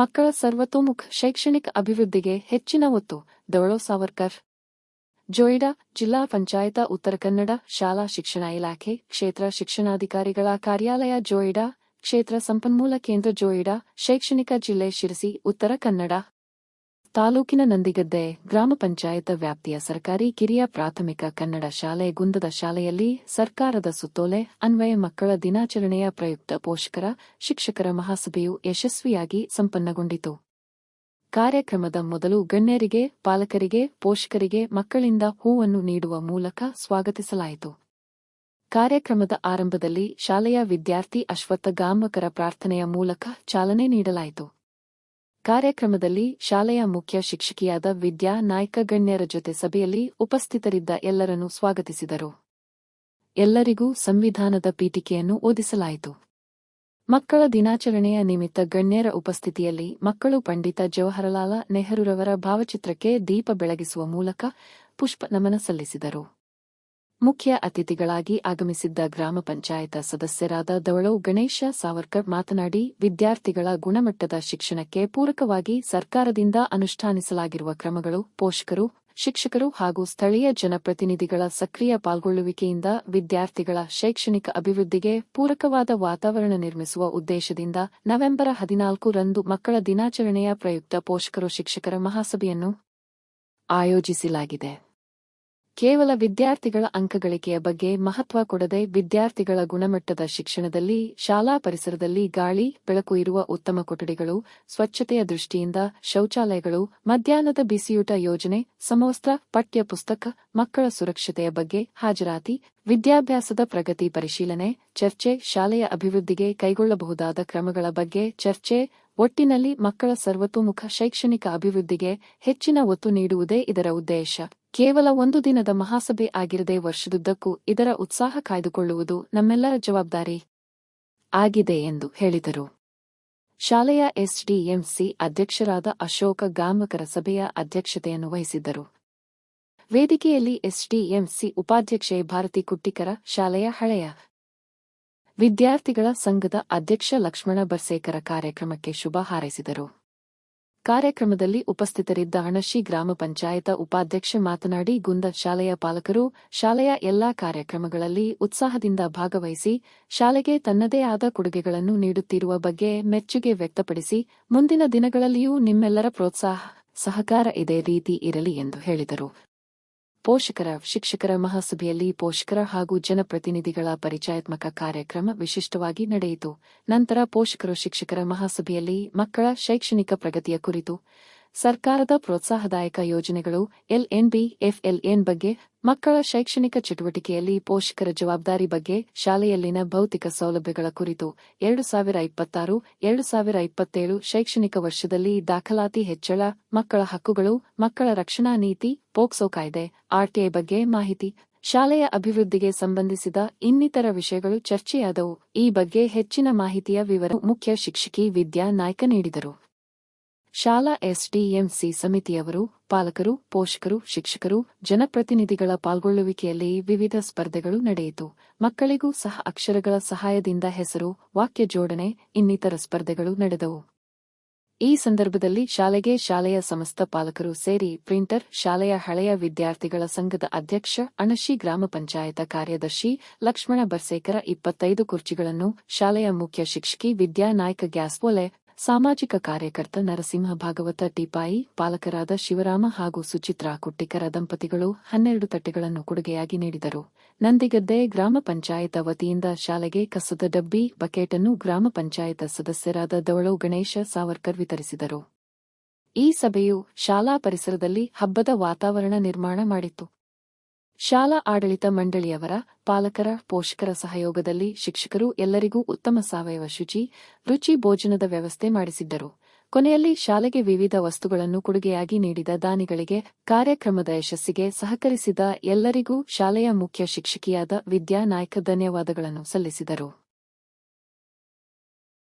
ಮಕ್ಕಳ ಸರ್ವತೋಮುಖ ಶೈಕ್ಷಣಿಕ ಅಭಿವೃದ್ಧಿಗೆ ಹೆಚ್ಚಿನ ಒತ್ತು ದೌಳೋ ಸಾವರ್ಕರ್. ಜೋಯಿಡಾ ಜಿಲ್ಲಾ ಪಂಚಾಯತ ಉತ್ತರ ಕನ್ನಡ ಶಾಲಾ ಶಿಕ್ಷಣ ಇಲಾಖೆ ಕ್ಷೇತ್ರ ಶಿಕ್ಷಣಾಧಿಕಾರಿಗಳ ಕಾರ್ಯಾಲಯ ಜೋಯಿಡಾ, ಕ್ಷೇತ್ರ ಸಂಪನ್ಮೂಲ ಕೇಂದ್ರ ಜೋಯಿಡಾ, ಶೈಕ್ಷಣಿಕ ಜಿಲ್ಲೆ ಶಿರಸಿ, ಉತ್ತರ ಕನ್ನಡ. ತಾಲೂಕಿನ ನಂದಿಗದ್ದೆ ಗ್ರಾಮ ಪಂಚಾಯತ ವ್ಯಾಪ್ತಿಯ ಸರ್ಕಾರಿ ಕಿರಿಯ ಪ್ರಾಥಮಿಕ ಕನ್ನಡ ಶಾಲೆ ಗುಂದದ ಶಾಲೆಯಲ್ಲಿ ಸರ್ಕಾರದ ಸುತ್ತೋಲೆ, ಅನ್ವಯ ಮಕ್ಕಳ ದಿನಾಚರಣೆಯ ಪ್ರಯುಕ್ತ ಪೋಷಕರ, ಶಿಕ್ಷಕರ ಮಹಾಸಭೆಯು ಯಶಸ್ವಿಯಾಗಿ ಸಂಪನ್ನಗೊಂಡಿತು. ಕಾರ್ಯಕ್ರಮದ ಮೊದಲು ಗಣ್ಯರಿಗೆ, ಪಾಲಕರಿಗೆ, ಪೋಷಕರಿಗೆ ಮಕ್ಕಳಿಂದ ಹೂವನ್ನು ನೀಡುವ ಮೂಲಕ ಸ್ವಾಗತಿಸಲಾಯಿತು. ಕಾರ್ಯಕ್ರಮದ ಆರಂಭದಲ್ಲಿ ಶಾಲೆಯ ವಿದ್ಯಾರ್ಥಿ ಅಶ್ವತ್ಥ ಗಾಮಕರ ಪ್ರಾರ್ಥನೆಯ ಮೂಲಕ ಚಾಲನೆ ನೀಡಲಾಯಿತು. ಕಾರ್ಯಕ್ರಮದಲ್ಲಿ ಶಾಲೆಯ ಮುಖ್ಯ ಶಿಕ್ಷಕಿಯಾದ ವಿದ್ಯಾ ನಾಯ್ಕ ಗಣ್ಯರ ಜೊತೆ ಸಭೆಯಲ್ಲಿ ಉಪಸ್ಥಿತರಿದ್ದ ಎಲ್ಲರನ್ನು ಸ್ವಾಗತಿಸಿದರು. ಎಲ್ಲರಿಗೂ ಸಂವಿಧಾನದ ಪೀಠಿಕೆಯನ್ನು ಓದಿಸಲಾಯಿತು. ಮಕ್ಕಳ ದಿನಾಚರಣೆಯ ನಿಮಿತ್ತ ಗಣ್ಯರ ಉಪಸ್ಥಿತಿಯಲ್ಲಿ ಮಕ್ಕಳು ಪಂಡಿತ ಜವಾಹರಲಾಲ ನೆಹರುರವರ ಭಾವಚಿತ್ರಕ್ಕೆ ದೀಪ ಬೆಳಗಿಸುವ ಮೂಲಕ ಪುಷ್ಪ ನಮನ ಸಲ್ಲಿಸಿದರು. ಮುಖ್ಯ ಅತಿಥಿಗಳಾಗಿ ಆಗಮಿಸಿದ್ದ ಗ್ರಾಮ ಪಂಚಾಯತ ಸದಸ್ಯರಾದ ದವಳೋ ಗಣೇಶ ಸಾವರ್ಕರ್ ಮಾತನಾಡಿ, ವಿದ್ಯಾರ್ಥಿಗಳ ಗುಣಮಟ್ಟದ ಶಿಕ್ಷಣಕ್ಕೆ ಪೂರಕವಾಗಿ ಸರ್ಕಾರದಿಂದ ಅನುಷ್ಠಾನಿಸಲಾಗಿರುವ ಕ್ರಮಗಳು ಪೋಷಕರು, ಶಿಕ್ಷಕರು ಹಾಗೂ ಸ್ಥಳೀಯ ಜನಪ್ರತಿನಿಧಿಗಳ ಸಕ್ರಿಯ ಪಾಲ್ಗೊಳ್ಳುವಿಕೆಯಿಂದ ವಿದ್ಯಾರ್ಥಿಗಳ ಶೈಕ್ಷಣಿಕ ಅಭಿವೃದ್ಧಿಗೆ ಪೂರಕವಾದ ವಾತಾವರಣ ನಿರ್ಮಿಸುವ ಉದ್ದೇಶದಿಂದ ನವೆಂಬರ್ ಹದಿನಾಲ್ಕು ರಂದು ಮಕ್ಕಳ ದಿನಾಚರಣೆಯ ಪ್ರಯುಕ್ತ ಪೋಷಕರು ಶಿಕ್ಷಕರ ಮಹಾಸಭೆಯನ್ನು ಆಯೋಜಿಸಲಾಗಿದೆ. ಕೇವಲ ವಿದ್ಯಾರ್ಥಿಗಳ ಅಂಕಗಳಿಕೆಯ ಬಗ್ಗೆ ಮಹತ್ವ ಕೊಡದೆ ವಿದ್ಯಾರ್ಥಿಗಳ ಗುಣಮಟ್ಟದ ಶಿಕ್ಷಣದಲ್ಲಿ, ಶಾಲಾ ಪರಿಸರದಲ್ಲಿ ಗಾಳಿ, ಬೆಳಕು ಇರುವ ಉತ್ತಮ ಕೊಠಡಿಗಳು, ಸ್ವಚ್ಛತೆಯ ದೃಷ್ಟಿಯಿಂದ ಶೌಚಾಲಯಗಳು, ಮಧ್ಯಾಹ್ನದ ಬಿಸಿಯೂಟ ಯೋಜನೆ, ಸಮವಸ್ತ್ರ ಪಠ್ಯ ಪುಸ್ತಕ ಮಕ್ಕಳ ಸುರಕ್ಷತೆಯ ಬಗ್ಗೆ ಹಾಜರಾತಿ, ವಿದ್ಯಾಭ್ಯಾಸದ ಪ್ರಗತಿ ಪರಿಶೀಲನೆ, ಚರ್ಚೆ, ಶಾಲೆಯ ಅಭಿವೃದ್ಧಿಗೆ ಕೈಗೊಳ್ಳಬಹುದಾದ ಕ್ರಮಗಳ ಬಗ್ಗೆ ಚರ್ಚೆ, ಒಟ್ಟಿನಲ್ಲಿ ಮಕ್ಕಳ ಸರ್ವತೋಮುಖ ಶೈಕ್ಷಣಿಕ ಅಭಿವೃದ್ಧಿಗೆ ಹೆಚ್ಚಿನ ಒತ್ತು ನೀಡುವುದೇ ಇದರ ಉದ್ದೇಶ. ಕೇವಲ ಒಂದು ದಿನದ ಮಹಾಸಭೆ ಆಗಿರದೆ ವರ್ಷದುದ್ದಕ್ಕೂ ಇದರ ಉತ್ಸಾಹ ಕಾಯ್ದುಕೊಳ್ಳುವುದು ನಮ್ಮೆಲ್ಲರ ಜವಾಬ್ದಾರಿ ಆಗಿದೆ ಎಂದು ಹೇಳಿದರು. ಶಾಲೆಯ ಎಸ್ಡಿಎಂಸಿ ಅಧ್ಯಕ್ಷರಾದ ಅಶೋಕ ಗಾಮಕರ ಸಭೆಯ ಅಧ್ಯಕ್ಷತೆಯನ್ನು ವಹಿಸಿದ್ದರು. ವೇದಿಕೆಯಲ್ಲಿ ಎಸ್ಡಿಎಂಸಿ ಉಪಾಧ್ಯಕ್ಷೆ ಭಾರತಿ ಕುಟ್ಟಿಕರ, ಶಾಲೆಯ ಹಳೆಯ ವಿದ್ಯಾರ್ಥಿಗಳ ಸಂಘದ ಅಧ್ಯಕ್ಷ ಲಕ್ಷ್ಮಣ ಬರ್ಸೇಕರ ಕಾರ್ಯಕ್ರಮಕ್ಕೆ ಶುಭ ಹಾರೈಸಿದರು. ಕಾರ್ಯಕ್ರಮದಲ್ಲಿ ಉಪಸ್ಥಿತರಿದ್ದ ಅಣಶಿ ಗ್ರಾಮ ಪಂಚಾಯತ ಉಪಾಧ್ಯಕ್ಷ ಮಾತನಾಡಿ, ಗುಂದ ಶಾಲೆಯ ಪಾಲಕರು ಶಾಲೆಯ ಎಲ್ಲಾ ಕಾರ್ಯಕ್ರಮಗಳಲ್ಲಿ ಉತ್ಸಾಹದಿಂದ ಭಾಗವಹಿಸಿ, ಶಾಲೆಗೆ ತನ್ನದೇ ಆದ ಕೊಡುಗೆಗಳನ್ನು ನೀಡುತ್ತಿರುವ ಬಗ್ಗೆ ಮೆಚ್ಚುಗೆ ವ್ಯಕ್ತಪಡಿಸಿ, ಮುಂದಿನ ದಿನಗಳಲ್ಲಿಯೂ ನಿಮ್ಮೆಲ್ಲರ ಪ್ರೋತ್ಸಾಹ, ಸಹಕಾರ ಇದೇ ರೀತಿ ಇರಲಿ ಎಂದು ಹೇಳಿದರು. ಪೋಷಕರ, ಶಿಕ್ಷಕರ ಮಹಾಸಭೆಯಲ್ಲಿ ಪೋಷಕರ ಹಾಗೂ ಜನಪ್ರತಿನಿಧಿಗಳ ಪರಿಚಯಾತ್ಮಕ ಕಾರ್ಯಕ್ರಮ ವಿಶಿಷ್ಟವಾಗಿ ನಡೆಯಿತು. ನಂತರ ಪೋಷಕರು, ಶಿಕ್ಷಕರ ಮಹಾಸಭೆಯಲ್ಲಿ ಮಕ್ಕಳ ಶೈಕ್ಷಣಿಕ ಪ್ರಗತಿಯ ಕುರಿತು ಸರ್ಕಾರದ ಪ್ರೋತ್ಸಾಹದಾಯಕ ಯೋಜನೆಗಳು ಎಲ್ಎನ್ಬಿ, ಎಫ್ಎಲ್ಎನ್ ಬಗ್ಗೆ, ಮಕ್ಕಳ ಶೈಕ್ಷಣಿಕ ಚಟುವಟಿಕೆಯಲ್ಲಿ ಪೋಷಕರ ಜವಾಬ್ದಾರಿ ಬಗ್ಗೆ, ಶಾಲೆಯಲ್ಲಿನ ಭೌತಿಕ ಸೌಲಭ್ಯಗಳ ಕುರಿತು ಎರಡು ಸಾವಿರ ಇಪ್ಪತ್ತಾರು, ಎರಡು ಸಾವಿರ ಇಪ್ಪತ್ತೇಳು ಶೈಕ್ಷಣಿಕ ವರ್ಷದಲ್ಲಿ ದಾಖಲಾತಿ ಹೆಚ್ಚಳ, ಮಕ್ಕಳ ಹಕ್ಕುಗಳು, ಮಕ್ಕಳ ರಕ್ಷಣಾ ನೀತಿ, ಪೋಕ್ಸೋ ಕಾಯ್ದೆ ಆರ್ಟಿಐ ಬಗ್ಗೆ ಮಾಹಿತಿ, ಶಾಲೆಯ ಅಭಿವೃದ್ಧಿಗೆ ಸಂಬಂಧಿಸಿದ ಇನ್ನಿತರ ವಿಷಯಗಳು ಚರ್ಚೆಯಾದವು. ಈ ಬಗ್ಗೆ ಹೆಚ್ಚಿನ ಮಾಹಿತಿಯ ವಿವರ ಮುಖ್ಯ ಶಿಕ್ಷಕಿ ವಿದ್ಯಾ ನಾಯ್ಕ ನೀಡಿದರು. ಶಾಲಾ ಎಸ್ಡಿಎಂಸಿ ಸಮಿತಿಯವರು, ಪಾಲಕರು, ಪೋಷಕರು, ಶಿಕ್ಷಕರು, ಜನಪ್ರತಿನಿಧಿಗಳ ಪಾಲ್ಗೊಳ್ಳುವಿಕೆಯಲ್ಲಿ ವಿವಿಧ ಸ್ಪರ್ಧೆಗಳು ನಡೆಯಿತು. ಮಕ್ಕಳಿಗೂ ಸಹ ಅಕ್ಷರಗಳ ಸಹಾಯದಿಂದ ಹೆಸರು, ವಾಕ್ಯ ಜೋಡಣೆ, ಇನ್ನಿತರ ಸ್ಪರ್ಧೆಗಳು ನಡೆದವು. ಈ ಸಂದರ್ಭದಲ್ಲಿ ಶಾಲೆಗೆ ಶಾಲೆಯ ಸಮಸ್ತ ಪಾಲಕರು ಸೇರಿ ಪ್ರಿಂಟರ್, ಶಾಲೆಯ ಹಳೆಯ ವಿದ್ಯಾರ್ಥಿಗಳ ಸಂಘದ ಅಧ್ಯಕ್ಷ, ಅಣಶಿ ಗ್ರಾಮ ಪಂಚಾಯತ ಕಾರ್ಯದರ್ಶಿ ಲಕ್ಷ್ಮಣ ಬರ್ಸೇಕರ ಇಪ್ಪತ್ತೈದು ಕುರ್ಚಿಗಳನ್ನು ಶಾಲೆಯ ಮುಖ್ಯ ಶಿಕ್ಷಕಿ ವಿದ್ಯಾನಾಯ್ಕ ಗ್ಯಾಸ್ಪೋಲೆ ಸಾಮಾಜಿಕ ಕಾರ್ಯಕರ್ತ ನರಸಿಂಹ ಭಾಗವತ ಟಿಪಾಯಿ, ಪಾಲಕರಾದ ಶಿವರಾಮ ಹಾಗೂ ಸುಚಿತ್ರಾ ಕುಟ್ಟಿಕರ ದಂಪತಿಗಳು ಹನ್ನೆರಡು ತಟ್ಟೆಗಳನ್ನು ಕೊಡುಗೆಯಾಗಿ ನೀಡಿದರು. ನಂದಿಗದ್ದೆ ಗ್ರಾಮ ಪಂಚಾಯತ ವತಿಯಿಂದ ಶಾಲೆಗೆ ಕಸದ ಡಬ್ಬಿ, ಬಕೆಟನ್ನು ಗ್ರಾಮ ಪಂಚಾಯತ ಸದಸ್ಯರಾದ ದವಳು ಗಣೇಶ ಸಾವರ್ಕರ್ ವಿತರಿಸಿದರು. ಈ ಸಭೆಯು ಶಾಲಾ ಪರಿಸರದಲ್ಲಿ ಹಬ್ಬದ ವಾತಾವರಣ ನಿರ್ಮಾಣ ಮಾಡಿತ್ತು. ಶಾಲಾ ಆಡಳಿತ ಮಂಡಳಿಯವರ, ಪಾಲಕರ, ಪೋಷಕರ ಸಹಯೋಗದಲ್ಲಿ ಶಿಕ್ಷಕರು ಎಲ್ಲರಿಗೂ ಉತ್ತಮ ಸಾವಯವ ಶುಚಿ, ರುಚಿ ಭೋಜನದ ವ್ಯವಸ್ಥೆ ಮಾಡಿಸಿದ್ದರು. ಕೊನೆಯಲ್ಲಿ ಶಾಲೆಗೆ ವಿವಿಧ ವಸ್ತುಗಳನ್ನು ಕೊಡುಗೆಯಾಗಿ ನೀಡಿದ ದಾನಿಗಳಿಗೆ ಕಾರ್ಯಕ್ರಮದ ಯಶಸ್ಸಿಗೆ ಸಹಕರಿಸಿದ ಎಲ್ಲರಿಗೂ ಶಾಲೆಯ ಮುಖ್ಯ ಶಿಕ್ಷಕಿಯಾದ ವಿದ್ಯಾ ನಾಯ್ಕ ಧನ್ಯವಾದಗಳನ್ನು ಸಲ್ಲಿಸಿದರು.